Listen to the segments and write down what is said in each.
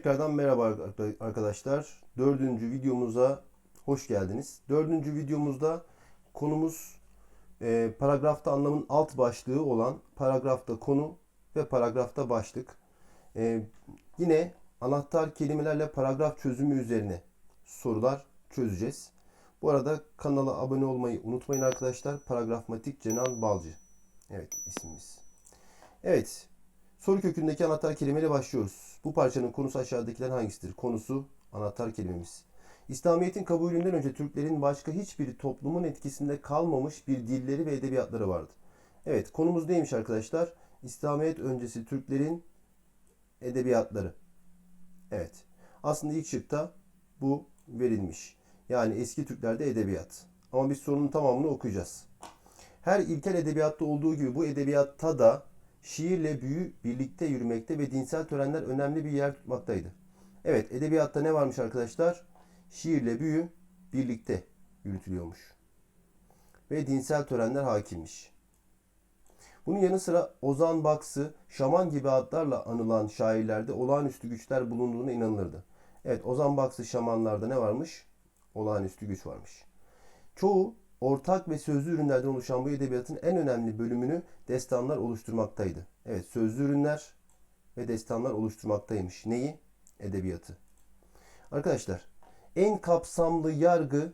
Tekrardan merhaba arkadaşlar. Dördüncü videomuza hoş geldiniz. Dördüncü videomuzda konumuz e, paragrafta anlamın alt başlığı olan paragrafta konu ve paragrafta başlık. E, yine anahtar kelimelerle paragraf çözümü üzerine sorular çözeceğiz. Bu arada kanala abone olmayı unutmayın arkadaşlar. Paragrafmatik Cenal Balcı. Evet ismimiz. Evet Soru kökündeki anahtar kelimeyle başlıyoruz. Bu parçanın konusu aşağıdakilerin hangisidir? Konusu anahtar kelimemiz. İslamiyet'in kabulünden önce Türklerin başka hiçbir toplumun etkisinde kalmamış bir dilleri ve edebiyatları vardı. Evet konumuz neymiş arkadaşlar? İslamiyet öncesi Türklerin edebiyatları. Evet. Aslında ilk şıkta bu verilmiş. Yani eski Türklerde edebiyat. Ama biz sorunun tamamını okuyacağız. Her ilkel edebiyatta olduğu gibi bu edebiyatta da şiirle büyü birlikte yürümekte ve dinsel törenler önemli bir yer tutmaktaydı. Evet, edebiyatta ne varmış arkadaşlar? Şiirle büyü birlikte yürütülüyormuş. Ve dinsel törenler hakimmiş. Bunun yanı sıra Ozan Baksı, Şaman gibi adlarla anılan şairlerde olağanüstü güçler bulunduğuna inanılırdı. Evet, Ozan Baksı Şamanlarda ne varmış? Olağanüstü güç varmış. Çoğu ortak ve sözlü ürünlerden oluşan bu edebiyatın en önemli bölümünü destanlar oluşturmaktaydı. Evet, sözlü ürünler ve destanlar oluşturmaktaymış. Neyi? Edebiyatı. Arkadaşlar, en kapsamlı yargıyı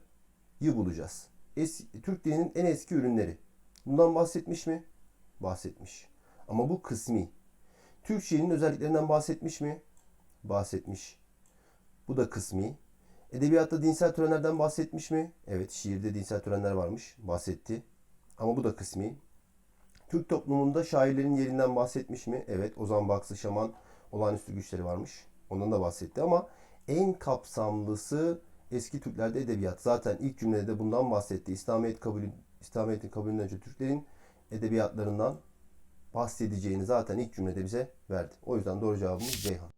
bulacağız. Es Türk dilinin en eski ürünleri. Bundan bahsetmiş mi? Bahsetmiş. Ama bu kısmi. Türk şiirinin özelliklerinden bahsetmiş mi? Bahsetmiş. Bu da kısmi. Edebiyatta dinsel törenlerden bahsetmiş mi? Evet, şiirde dinsel törenler varmış. Bahsetti. Ama bu da kısmi. Türk toplumunda şairlerin yerinden bahsetmiş mi? Evet, Ozan Baksı Şaman olağanüstü güçleri varmış. Ondan da bahsetti ama en kapsamlısı eski Türklerde edebiyat. Zaten ilk cümlede de bundan bahsetti. İslamiyet kabulü, İslamiyet'in kabulünden önce Türklerin edebiyatlarından bahsedeceğini zaten ilk cümlede bize verdi. O yüzden doğru cevabımız Ceyhan.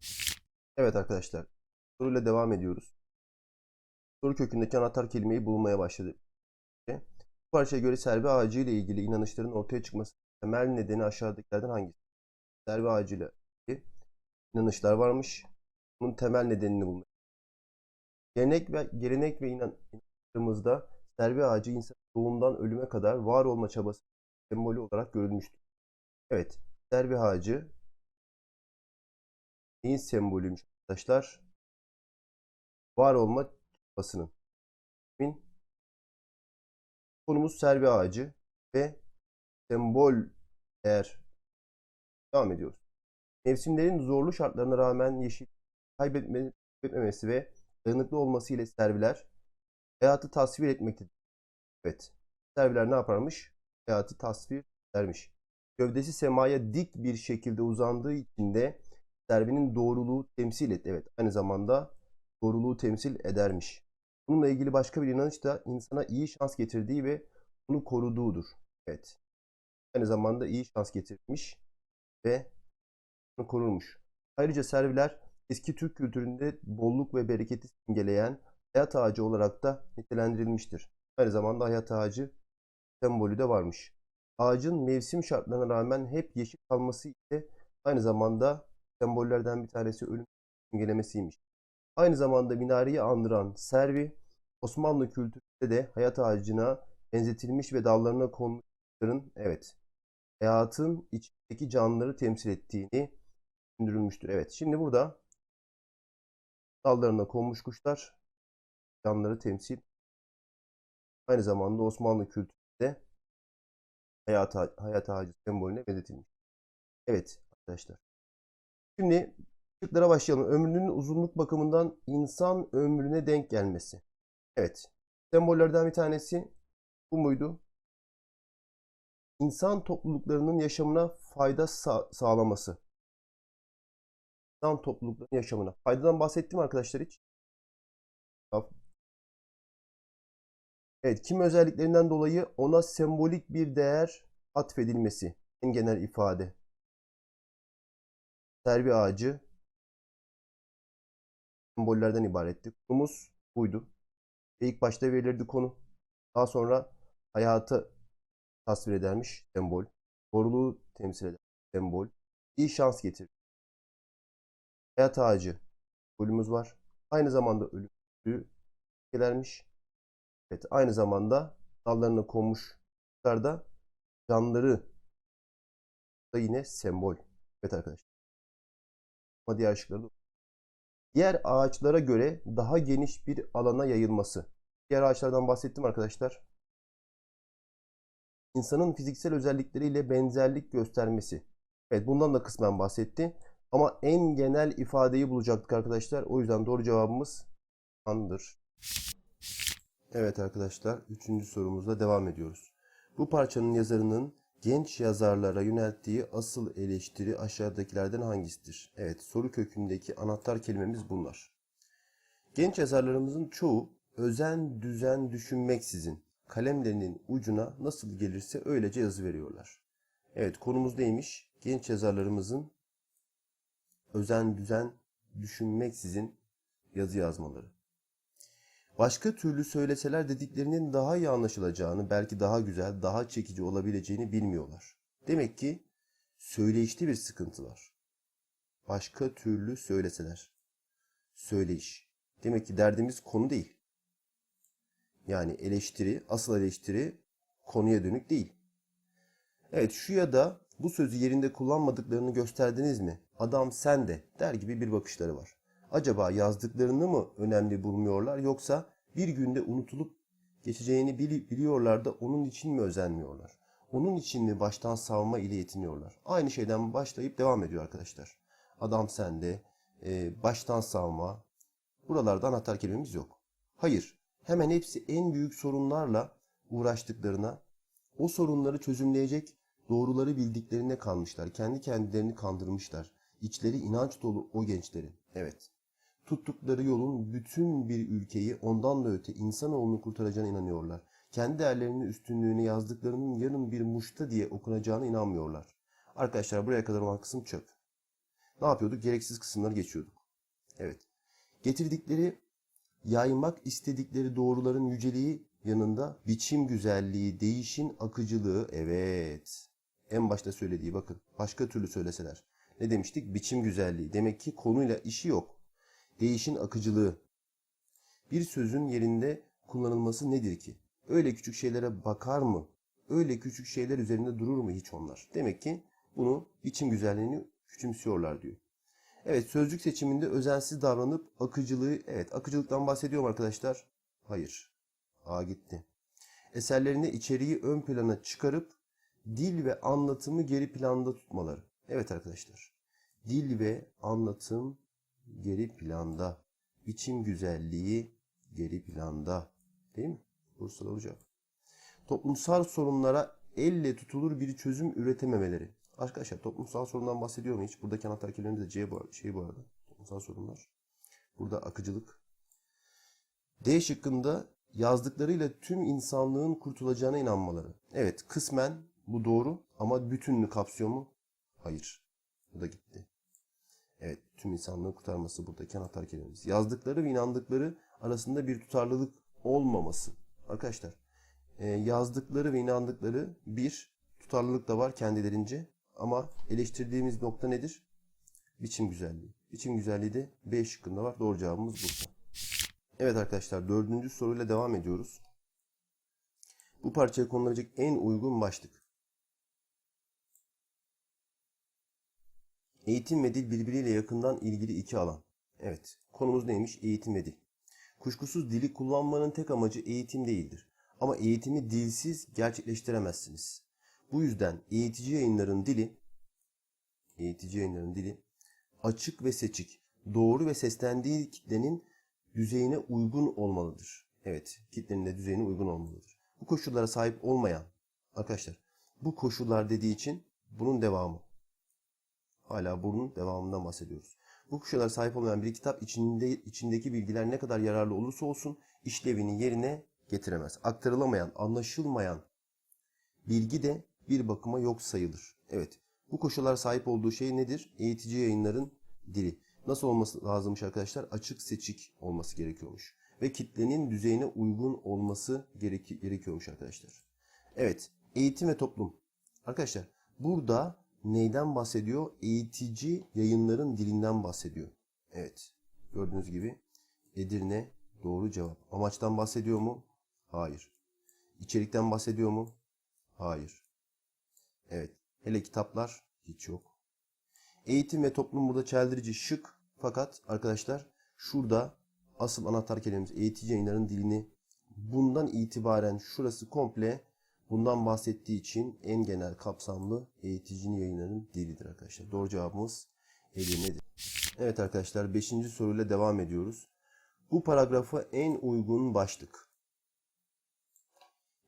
Evet arkadaşlar, soruyla devam ediyoruz soru kökündeki anahtar kelimeyi bulmaya başladı. Bu parçaya göre servi ağacı ile ilgili inanışların ortaya çıkması temel nedeni aşağıdakilerden hangisi? Servi ağacı ile ilgili inanışlar varmış. Bunun temel nedenini bulmak. Gelenek ve gelenek ve inançlarımızda servi ağacı insan doğumdan ölüme kadar var olma çabası sembolü olarak görülmüştür. Evet, servi ağacı neyin sembolüymüş arkadaşlar? Var olma basının. Konumuz servi ağacı ve sembol eğer devam ediyoruz. Mevsimlerin zorlu şartlarına rağmen yeşil kaybetmemesi ve dayanıklı olması ile serviler hayatı tasvir etmektedir. Evet. Serviler ne yaparmış? Hayatı tasvir edermiş. Gövdesi semaya dik bir şekilde uzandığı için de servinin doğruluğu temsil et. Evet. Aynı zamanda doğruluğu temsil edermiş. Bununla ilgili başka bir inanış da insana iyi şans getirdiği ve bunu koruduğudur. Evet. Aynı zamanda iyi şans getirmiş ve bunu korurmuş. Ayrıca serviler eski Türk kültüründe bolluk ve bereketi simgeleyen hayat ağacı olarak da nitelendirilmiştir. Aynı zamanda hayat ağacı sembolü de varmış. Ağacın mevsim şartlarına rağmen hep yeşil kalması ise aynı zamanda sembollerden bir tanesi ölüm simgelemesiymiş. Aynı zamanda minareyi andıran servi Osmanlı kültüründe de hayat ağacına benzetilmiş ve dallarına konmuşların evet hayatın içindeki canlıları temsil ettiğini düşündürülmüştür. Evet şimdi burada dallarına konmuş kuşlar canlıları temsil aynı zamanda Osmanlı kültüründe hayat, hayat ağacı sembolüne benzetilmiş. Evet arkadaşlar. Şimdi şıklara başlayalım. Ömrünün uzunluk bakımından insan ömrüne denk gelmesi. Evet. Sembollerden bir tanesi bu muydu? İnsan topluluklarının yaşamına fayda sa sağlaması. İnsan topluluklarının yaşamına. Faydadan bahsettim arkadaşlar hiç. Evet, kim özelliklerinden dolayı ona sembolik bir değer atfedilmesi. En genel ifade. Servi ağacı sembollerden ibaretti. Konumuz buydu. İlk başta verilirdi konu. Daha sonra hayatı tasvir edermiş sembol. Doğruluğu temsil eder sembol. İyi şans getirir. Hayat ağacı sembolümüz var. Aynı zamanda ölümlü bitkilermiş. Evet, aynı zamanda dallarına konmuş da canları da yine sembol. Evet arkadaşlar. Ama diğer şıkları da Diğer ağaçlara göre daha geniş bir alana yayılması. Diğer ağaçlardan bahsettim arkadaşlar. İnsanın fiziksel özellikleriyle benzerlik göstermesi. Evet bundan da kısmen bahsetti. Ama en genel ifadeyi bulacaktık arkadaşlar. O yüzden doğru cevabımız andır. Evet arkadaşlar, üçüncü sorumuzla devam ediyoruz. Bu parçanın yazarının genç yazarlara yönelttiği asıl eleştiri aşağıdakilerden hangisidir? Evet, soru kökündeki anahtar kelimemiz bunlar. Genç yazarlarımızın çoğu özen düzen düşünmeksizin kalemlerinin ucuna nasıl gelirse öylece yazı veriyorlar. Evet, konumuz neymiş? Genç yazarlarımızın özen düzen düşünmeksizin yazı yazmaları. Başka türlü söyleseler dediklerinin daha iyi anlaşılacağını, belki daha güzel, daha çekici olabileceğini bilmiyorlar. Demek ki söyleyişte bir sıkıntı var. Başka türlü söyleseler. Söyleyiş. Demek ki derdimiz konu değil. Yani eleştiri, asıl eleştiri konuya dönük değil. Evet şu ya da bu sözü yerinde kullanmadıklarını gösterdiniz mi? Adam sen de der gibi bir bakışları var. Acaba yazdıklarını mı önemli bulmuyorlar yoksa bir günde unutulup geçeceğini bili- biliyorlar da onun için mi özenmiyorlar? Onun için mi baştan savma ile yetiniyorlar? Aynı şeyden başlayıp devam ediyor arkadaşlar. Adam sende, e, baştan savma. Buralarda anahtar kelimemiz yok. Hayır, hemen hepsi en büyük sorunlarla uğraştıklarına, o sorunları çözümleyecek doğruları bildiklerine kalmışlar. Kendi kendilerini kandırmışlar. İçleri inanç dolu o gençlerin. Evet. Tuttukları yolun bütün bir ülkeyi ondan da öte insanoğlunu kurtaracağına inanıyorlar. Kendi değerlerinin üstünlüğünü yazdıklarının yarın bir muşta diye okunacağına inanmıyorlar. Arkadaşlar buraya kadar olan kısım çöp. Ne yapıyorduk? Gereksiz kısımları geçiyorduk. Evet. Getirdikleri, yaymak istedikleri doğruların yüceliği yanında biçim güzelliği, değişin akıcılığı, evet. En başta söylediği bakın. Başka türlü söyleseler. Ne demiştik? Biçim güzelliği. Demek ki konuyla işi yok. Değişin akıcılığı. Bir sözün yerinde kullanılması nedir ki? Öyle küçük şeylere bakar mı? Öyle küçük şeyler üzerinde durur mu hiç onlar? Demek ki bunu biçim güzelliğini küçümsüyorlar diyor. Evet sözcük seçiminde özensiz davranıp akıcılığı, evet akıcılıktan bahsediyorum arkadaşlar. Hayır. A gitti. Eserlerinde içeriği ön plana çıkarıp dil ve anlatımı geri planda tutmaları. Evet arkadaşlar. Dil ve anlatım geri planda. Biçim güzelliği geri planda. Değil mi? Bursalı olacak. Toplumsal sorunlara elle tutulur bir çözüm üretememeleri. Arkadaşlar toplumsal sorundan bahsediyor mu hiç? Buradaki anahtar kelimemiz de C bu, şey bu arada. Toplumsal sorunlar. Burada akıcılık. D şıkkında yazdıklarıyla tüm insanlığın kurtulacağına inanmaları. Evet kısmen bu doğru ama bütününü kapsıyor mu? Hayır. Bu da gitti. Evet, tüm insanlığı kurtarması buradaki anahtar kelimemiz. Yazdıkları ve inandıkları arasında bir tutarlılık olmaması. Arkadaşlar, e, yazdıkları ve inandıkları bir tutarlılık da var kendilerince. Ama eleştirdiğimiz nokta nedir? Biçim güzelliği. Biçim güzelliği de B şıkkında var. Doğru cevabımız burada. Evet arkadaşlar, dördüncü soruyla devam ediyoruz. Bu parçaya konulacak en uygun başlık. Eğitim ve dil birbiriyle yakından ilgili iki alan. Evet, konumuz neymiş? Eğitim ve dil. Kuşkusuz dili kullanmanın tek amacı eğitim değildir. Ama eğitimi dilsiz gerçekleştiremezsiniz. Bu yüzden eğitici yayınların dili, eğitici yayınların dili açık ve seçik, doğru ve seslendiği kitlenin düzeyine uygun olmalıdır. Evet, kitlenin de düzeyine uygun olmalıdır. Bu koşullara sahip olmayan, arkadaşlar, bu koşullar dediği için bunun devamı. Hala bunun devamından bahsediyoruz. Bu koşullara sahip olmayan bir kitap içinde içindeki bilgiler ne kadar yararlı olursa olsun işlevini yerine getiremez. Aktarılamayan, anlaşılmayan bilgi de bir bakıma yok sayılır. Evet. Bu koşullara sahip olduğu şey nedir? Eğitici yayınların dili. Nasıl olması lazımmış arkadaşlar? Açık seçik olması gerekiyormuş. Ve kitlenin düzeyine uygun olması gerek gerekiyormuş arkadaşlar. Evet. Eğitim ve toplum. Arkadaşlar burada neyden bahsediyor? Eğitici yayınların dilinden bahsediyor. Evet. Gördüğünüz gibi Edirne doğru cevap. Amaçtan bahsediyor mu? Hayır. İçerikten bahsediyor mu? Hayır. Evet. Hele kitaplar hiç yok. Eğitim ve toplum burada çeldirici şık. Fakat arkadaşlar şurada asıl anahtar kelimemiz eğitici yayınların dilini bundan itibaren şurası komple bundan bahsettiği için en genel kapsamlı eğiticinin yayınların dilidir arkadaşlar. Doğru cevabımız Edirne'dir. Evet arkadaşlar 5. soruyla devam ediyoruz. Bu paragrafa en uygun başlık.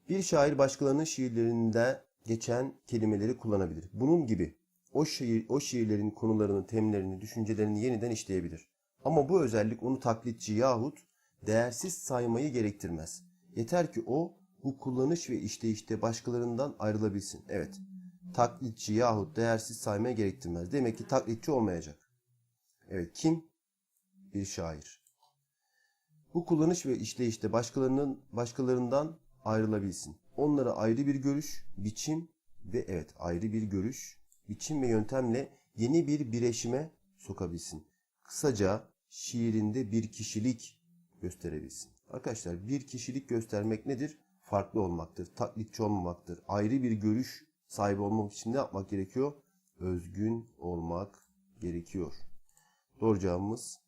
Bir şair başkalarının şiirlerinde geçen kelimeleri kullanabilir. Bunun gibi o şiir o şiirlerin konularını, temlerini, düşüncelerini yeniden işleyebilir. Ama bu özellik onu taklitçi yahut değersiz saymayı gerektirmez. Yeter ki o bu kullanış ve işleyişte başkalarından ayrılabilsin. Evet, taklitçi yahut değersiz saymaya gerektirmez. Demek ki taklitçi olmayacak. Evet, kim? Bir şair. Bu kullanış ve işleyişte başkalarının başkalarından ayrılabilsin. Onlara ayrı bir görüş, biçim ve evet ayrı bir görüş, biçim ve yöntemle yeni bir bireşime sokabilsin. Kısaca şiirinde bir kişilik gösterebilsin. Arkadaşlar bir kişilik göstermek nedir? Farklı olmaktır, taklitçi olmamaktır. Ayrı bir görüş sahibi olmak için ne yapmak gerekiyor? Özgün olmak gerekiyor. Doğru cevabımız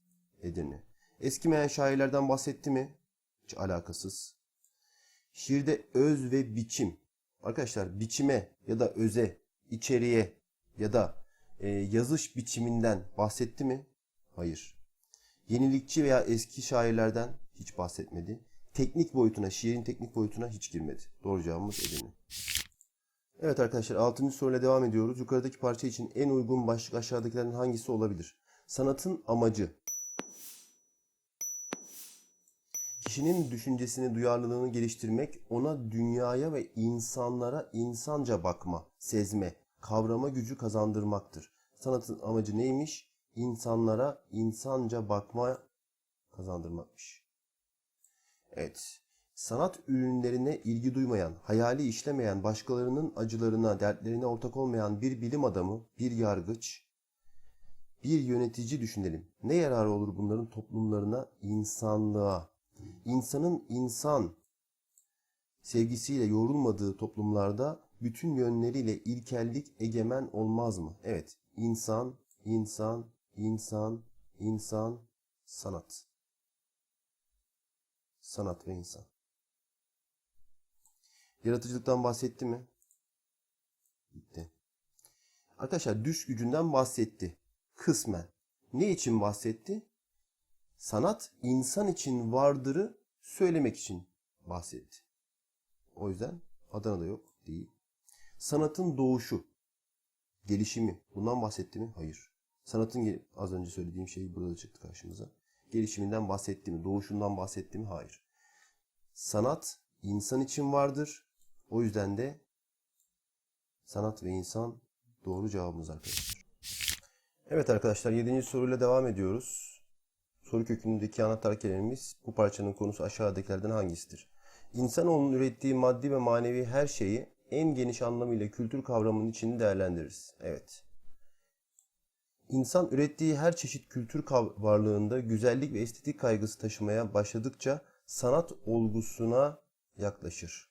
Edirne. Eskimeyen şairlerden bahsetti mi? Hiç alakasız. Şiirde öz ve biçim. Arkadaşlar biçime ya da öze, içeriye ya da e, yazış biçiminden bahsetti mi? Hayır. Yenilikçi veya eski şairlerden hiç bahsetmedi. Teknik boyutuna, şiirin teknik boyutuna hiç girmedi. Doğru cevabımız Edirne. Evet arkadaşlar 6. soruyla devam ediyoruz. Yukarıdaki parça için en uygun başlık aşağıdakilerden hangisi olabilir? Sanatın amacı. Kişinin düşüncesini, duyarlılığını geliştirmek, ona dünyaya ve insanlara insanca bakma, sezme, kavrama gücü kazandırmaktır. Sanatın amacı neymiş? İnsanlara insanca bakma kazandırmakmış. Evet. Sanat ürünlerine ilgi duymayan, hayali işlemeyen, başkalarının acılarına, dertlerine ortak olmayan bir bilim adamı, bir yargıç, bir yönetici düşünelim. Ne yararı olur bunların toplumlarına, insanlığa? İnsanın insan sevgisiyle yoğrulmadığı toplumlarda bütün yönleriyle ilkellik egemen olmaz mı? Evet, insan, insan, insan, insan, sanat. Sanat ve insan. Yaratıcılıktan bahsetti mi? Bitti. Arkadaşlar düş gücünden bahsetti. Kısmen. Ne için bahsetti? Sanat insan için vardırı söylemek için bahsetti. O yüzden Adana'da yok değil. Sanatın doğuşu, gelişimi bundan bahsetti mi? Hayır. Sanatın az önce söylediğim şey burada çıktı karşımıza. Gelişiminden bahsetti mi? Doğuşundan bahsetti mi? Hayır. Sanat insan için vardır. O yüzden de sanat ve insan doğru cevabımız arkadaşlar. Evet arkadaşlar 7. soruyla devam ediyoruz. Soru kökündeki anahtar kelimemiz bu parçanın konusu aşağıdakilerden hangisidir? İnsanoğlunun ürettiği maddi ve manevi her şeyi en geniş anlamıyla kültür kavramının içinde değerlendiririz. Evet. İnsan ürettiği her çeşit kültür varlığında güzellik ve estetik kaygısı taşımaya başladıkça sanat olgusuna yaklaşır.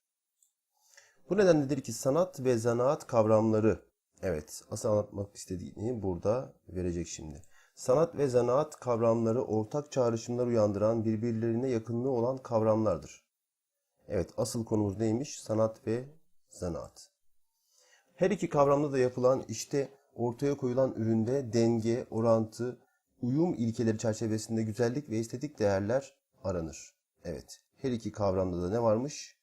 Bu nedenledir ki sanat ve zanaat kavramları, evet asıl anlatmak istediğini burada verecek şimdi. Sanat ve zanaat kavramları ortak çağrışımlar uyandıran birbirlerine yakınlığı olan kavramlardır. Evet asıl konumuz neymiş? Sanat ve zanaat. Her iki kavramda da yapılan işte ortaya koyulan üründe denge, orantı, uyum ilkeleri çerçevesinde güzellik ve estetik değerler aranır. Evet her iki kavramda da ne varmış?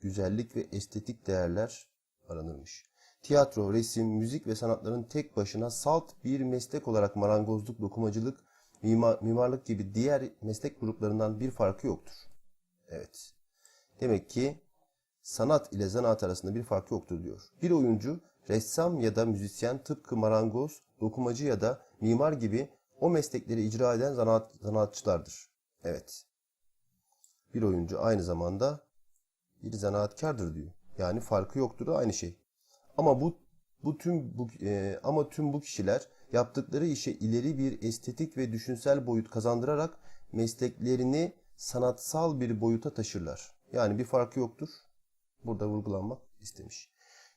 Güzellik ve estetik değerler aranırmış. Tiyatro, resim, müzik ve sanatların tek başına salt bir meslek olarak marangozluk, dokumacılık, mimar, mimarlık gibi diğer meslek gruplarından bir farkı yoktur. Evet. Demek ki sanat ile zanaat arasında bir fark yoktur diyor. Bir oyuncu, ressam ya da müzisyen tıpkı marangoz, dokumacı ya da mimar gibi o meslekleri icra eden zanaat, zanaatçılardır. Evet. Bir oyuncu aynı zamanda bir zanaatkardır diyor. Yani farkı yoktur da aynı şey. Ama bu bu tüm bu e, ama tüm bu kişiler yaptıkları işe ileri bir estetik ve düşünsel boyut kazandırarak mesleklerini sanatsal bir boyuta taşırlar. Yani bir farkı yoktur. Burada vurgulanmak istemiş.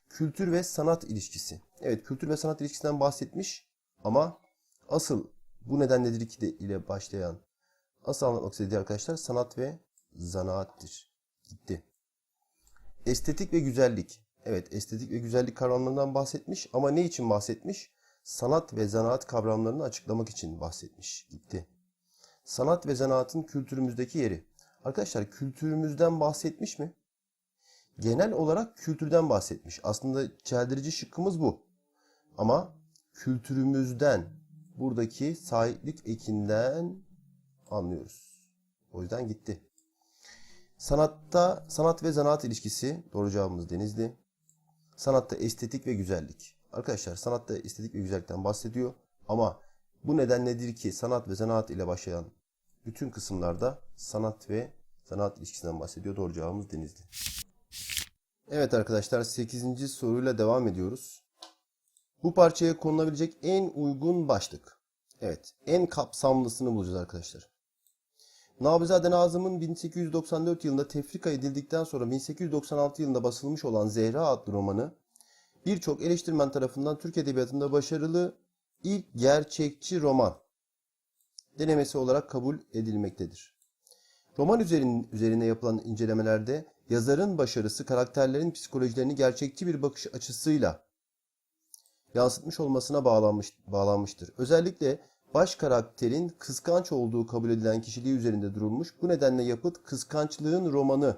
Kültür ve sanat ilişkisi. Evet kültür ve sanat ilişkisinden bahsetmiş ama asıl bu nedenledir ki de ile başlayan asıl anlatmak istediği arkadaşlar sanat ve zanaattir. Gitti. Estetik ve güzellik. Evet estetik ve güzellik kavramlarından bahsetmiş ama ne için bahsetmiş? Sanat ve zanaat kavramlarını açıklamak için bahsetmiş. Gitti. Sanat ve zanaatın kültürümüzdeki yeri. Arkadaşlar kültürümüzden bahsetmiş mi? Genel olarak kültürden bahsetmiş. Aslında çeldirici şıkkımız bu. Ama kültürümüzden, buradaki sahiplik ekinden anlıyoruz. O yüzden gitti. Sanatta sanat ve zanaat ilişkisi doğru cevabımız Denizli. Sanatta estetik ve güzellik. Arkadaşlar sanatta estetik ve güzellikten bahsediyor ama bu neden nedir ki sanat ve zanaat ile başlayan bütün kısımlarda sanat ve zanaat ilişkisinden bahsediyor. Doğru cevabımız Denizli. Evet arkadaşlar 8. soruyla devam ediyoruz. Bu parçaya konulabilecek en uygun başlık. Evet en kapsamlısını bulacağız arkadaşlar. Nabizade Nazım'ın 1894 yılında tefrika edildikten sonra 1896 yılında basılmış olan Zehra adlı romanı birçok eleştirmen tarafından Türk Edebiyatı'nda başarılı ilk gerçekçi roman denemesi olarak kabul edilmektedir. Roman üzerine, yapılan incelemelerde yazarın başarısı karakterlerin psikolojilerini gerçekçi bir bakış açısıyla yansıtmış olmasına bağlanmış, bağlanmıştır. Özellikle baş karakterin kıskanç olduğu kabul edilen kişiliği üzerinde durulmuş. Bu nedenle yapıt kıskançlığın romanı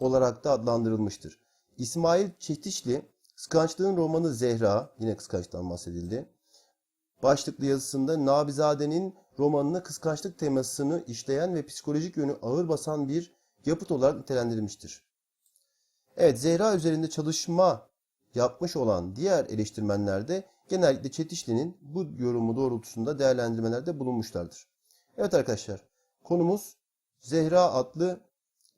olarak da adlandırılmıştır. İsmail Çetişli kıskançlığın romanı Zehra yine kıskançlıktan bahsedildi. Başlıklı yazısında Nabizade'nin romanına kıskançlık temasını işleyen ve psikolojik yönü ağır basan bir yapıt olarak nitelendirilmiştir. Evet Zehra üzerinde çalışma yapmış olan diğer eleştirmenler de genellikle Çetişli'nin bu yorumu doğrultusunda değerlendirmelerde bulunmuşlardır. Evet arkadaşlar konumuz Zehra adlı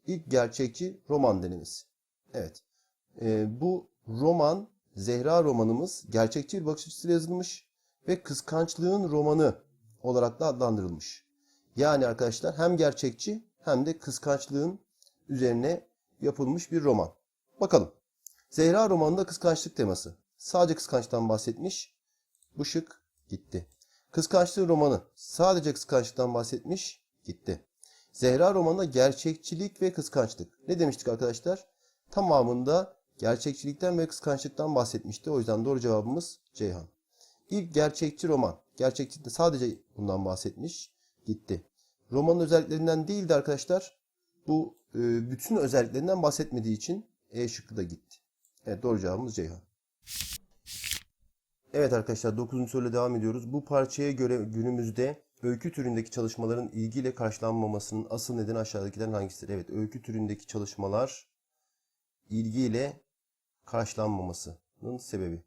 ilk gerçekçi roman denemesi. Evet e, bu roman Zehra romanımız gerçekçi bir bakış açısıyla yazılmış ve kıskançlığın romanı olarak da adlandırılmış. Yani arkadaşlar hem gerçekçi hem de kıskançlığın üzerine yapılmış bir roman. Bakalım. Zehra romanında kıskançlık teması. Sadece kıskançlıktan bahsetmiş. Bu şık gitti. Kıskançlığın romanı sadece kıskançlıktan bahsetmiş. Gitti. Zehra romanında gerçekçilik ve kıskançlık. Ne demiştik arkadaşlar? Tamamında gerçekçilikten ve kıskançlıktan bahsetmişti. O yüzden doğru cevabımız Ceyhan. İlk gerçekçi roman. Gerçekçilikte sadece bundan bahsetmiş. Gitti. Romanın özelliklerinden değil de arkadaşlar bu e, bütün özelliklerinden bahsetmediği için E şıkkı da gitti. Evet doğru cevabımız Ceyhan. Evet arkadaşlar 9. soruyla devam ediyoruz. Bu parçaya göre günümüzde öykü türündeki çalışmaların ilgiyle karşılanmamasının asıl nedeni aşağıdakilerin hangisidir? Evet öykü türündeki çalışmalar ilgiyle karşılanmamasının sebebi.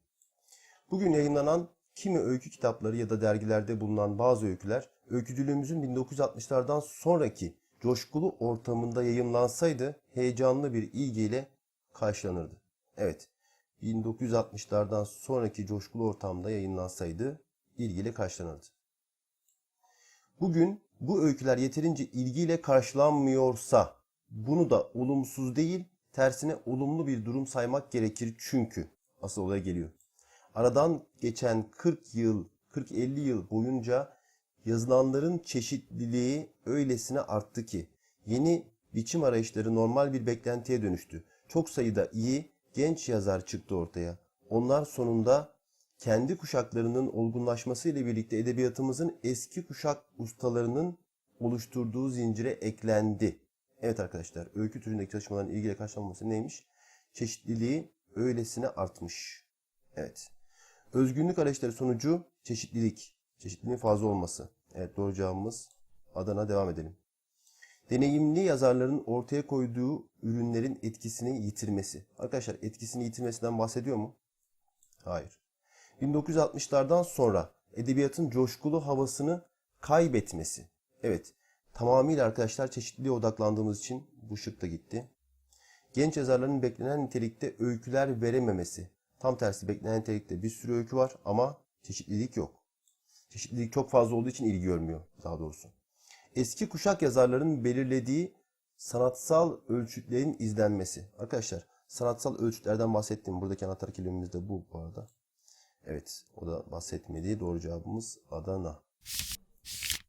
Bugün yayınlanan kimi öykü kitapları ya da dergilerde bulunan bazı öyküler öykücülüğümüzün 1960'lardan sonraki coşkulu ortamında yayımlansaydı heyecanlı bir ilgiyle karşılanırdı. Evet, 1960'lardan sonraki coşkulu ortamda yayınlansaydı ilgiyle karşılanırdı. Bugün bu öyküler yeterince ilgiyle karşılanmıyorsa bunu da olumsuz değil tersine olumlu bir durum saymak gerekir çünkü asıl olaya geliyor. Aradan geçen 40 yıl, 40-50 yıl boyunca yazılanların çeşitliliği öylesine arttı ki yeni biçim arayışları normal bir beklentiye dönüştü. Çok sayıda iyi genç yazar çıktı ortaya. Onlar sonunda kendi kuşaklarının olgunlaşması ile birlikte edebiyatımızın eski kuşak ustalarının oluşturduğu zincire eklendi. Evet arkadaşlar, öykü türündeki çalışmaların ilgili karşılanması neymiş? Çeşitliliği öylesine artmış. Evet. Özgünlük arayışları sonucu çeşitlilik. Çeşitliliğin fazla olması. Evet doğru cevabımız Adana devam edelim. Deneyimli yazarların ortaya koyduğu ürünlerin etkisini yitirmesi. Arkadaşlar etkisini yitirmesinden bahsediyor mu? Hayır. 1960'lardan sonra edebiyatın coşkulu havasını kaybetmesi. Evet, tamamıyla arkadaşlar çeşitliliğe odaklandığımız için bu şık da gitti. Genç yazarların beklenen nitelikte öyküler verememesi. Tam tersi beklenen nitelikte bir sürü öykü var ama çeşitlilik yok. Çeşitlilik çok fazla olduğu için ilgi görmüyor daha doğrusu. Eski kuşak yazarların belirlediği sanatsal ölçütlerin izlenmesi. Arkadaşlar sanatsal ölçütlerden bahsettim. Buradaki anahtar kelimemiz de bu bu arada. Evet o da bahsetmedi. Doğru cevabımız Adana.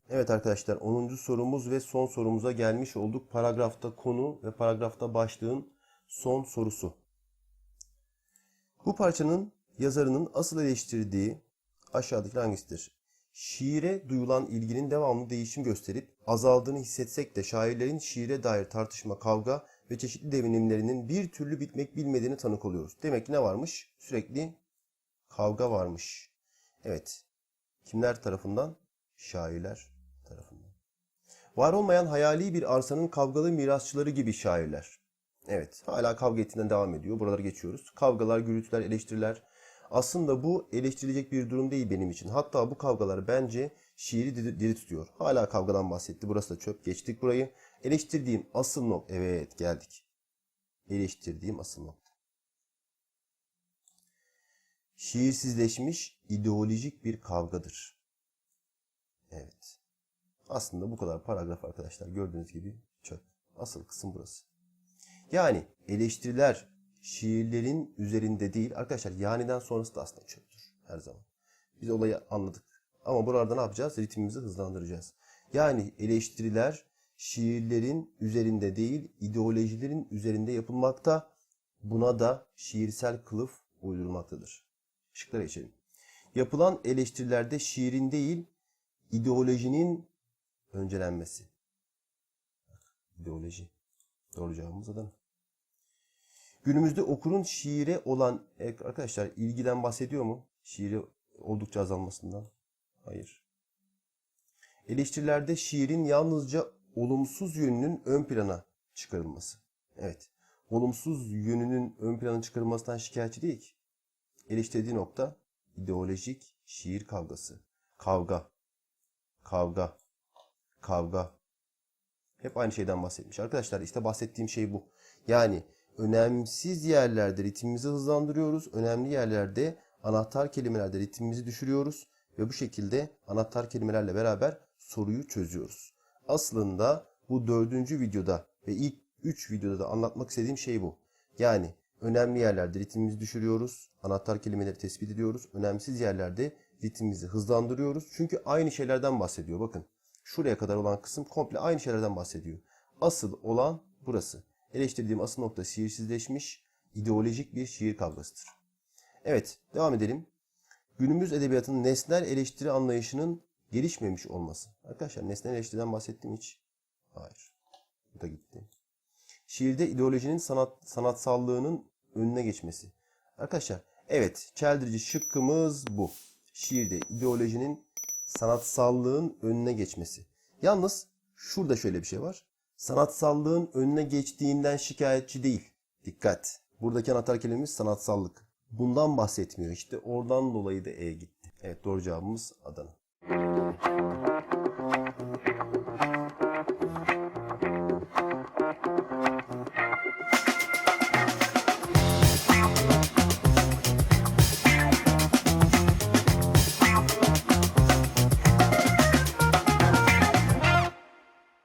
Evet arkadaşlar 10. sorumuz ve son sorumuza gelmiş olduk. Paragrafta konu ve paragrafta başlığın son sorusu. Bu parçanın yazarının asıl eleştirdiği aşağıdaki hangisidir? Şiire duyulan ilginin devamlı değişim gösterip azaldığını hissetsek de şairlerin şiire dair tartışma, kavga ve çeşitli devinimlerinin bir türlü bitmek bilmediğini tanık oluyoruz. Demek ki ne varmış? Sürekli kavga varmış. Evet. Kimler tarafından? Şairler tarafından. Var olmayan hayali bir arsanın kavgalı mirasçıları gibi şairler. Evet, hala kavga ettiğinden devam ediyor. Buraları geçiyoruz. Kavgalar, gürültüler, eleştiriler. Aslında bu eleştirilecek bir durum değil benim için. Hatta bu kavgalar bence şiiri diri, diri tutuyor. Hala kavgadan bahsetti. Burası da çöp. Geçtik burayı. Eleştirdiğim asıl nokta. Evet, geldik. Eleştirdiğim asıl nokta. Şiirsizleşmiş ideolojik bir kavgadır. Evet. Aslında bu kadar paragraf arkadaşlar gördüğünüz gibi çöp. Asıl kısım burası. Yani eleştiriler şiirlerin üzerinde değil. Arkadaşlar yaniden sonrası da aslında çöptür her zaman. Biz olayı anladık. Ama burada ne yapacağız? Ritmimizi hızlandıracağız. Yani eleştiriler şiirlerin üzerinde değil, ideolojilerin üzerinde yapılmakta. Buna da şiirsel kılıf uydurulmaktadır. Şıklara geçelim. Yapılan eleştirilerde şiirin değil, ideolojinin öncelenmesi. İdeoloji. Doğru cevabımız Adana. Günümüzde okurun şiire olan e, arkadaşlar ilgiden bahsediyor mu? Şiiri oldukça azalmasından. Hayır. Eleştirilerde şiirin yalnızca olumsuz yönünün ön plana çıkarılması. Evet. Olumsuz yönünün ön plana çıkarılmasından şikayetçi değil. Eleştirdiği nokta ideolojik şiir kavgası. Kavga. Kavga. Kavga. Hep aynı şeyden bahsetmiş. Arkadaşlar işte bahsettiğim şey bu. Yani önemsiz yerlerde ritmimizi hızlandırıyoruz. Önemli yerlerde anahtar kelimelerde ritmimizi düşürüyoruz. Ve bu şekilde anahtar kelimelerle beraber soruyu çözüyoruz. Aslında bu dördüncü videoda ve ilk üç videoda da anlatmak istediğim şey bu. Yani önemli yerlerde ritmimizi düşürüyoruz. Anahtar kelimeleri tespit ediyoruz. Önemsiz yerlerde ritmimizi hızlandırıyoruz. Çünkü aynı şeylerden bahsediyor. Bakın şuraya kadar olan kısım komple aynı şeylerden bahsediyor. Asıl olan burası. Eleştirdiğim asıl nokta şiirsizleşmiş, ideolojik bir şiir kavgasıdır. Evet, devam edelim. Günümüz edebiyatının nesnel eleştiri anlayışının gelişmemiş olması. Arkadaşlar nesnel eleştiriden bahsettim hiç? Hayır. Bu da gitti. Şiirde ideolojinin sanat, sanatsallığının önüne geçmesi. Arkadaşlar evet çeldirici şıkkımız bu. Şiirde ideolojinin sanatsallığın önüne geçmesi. Yalnız şurada şöyle bir şey var. Sanatsallığın önüne geçtiğinden şikayetçi değil. Dikkat. Buradaki anahtar kelimemiz sanatsallık. Bundan bahsetmiyor. İşte oradan dolayı da E gitti. Evet doğru cevabımız Adana.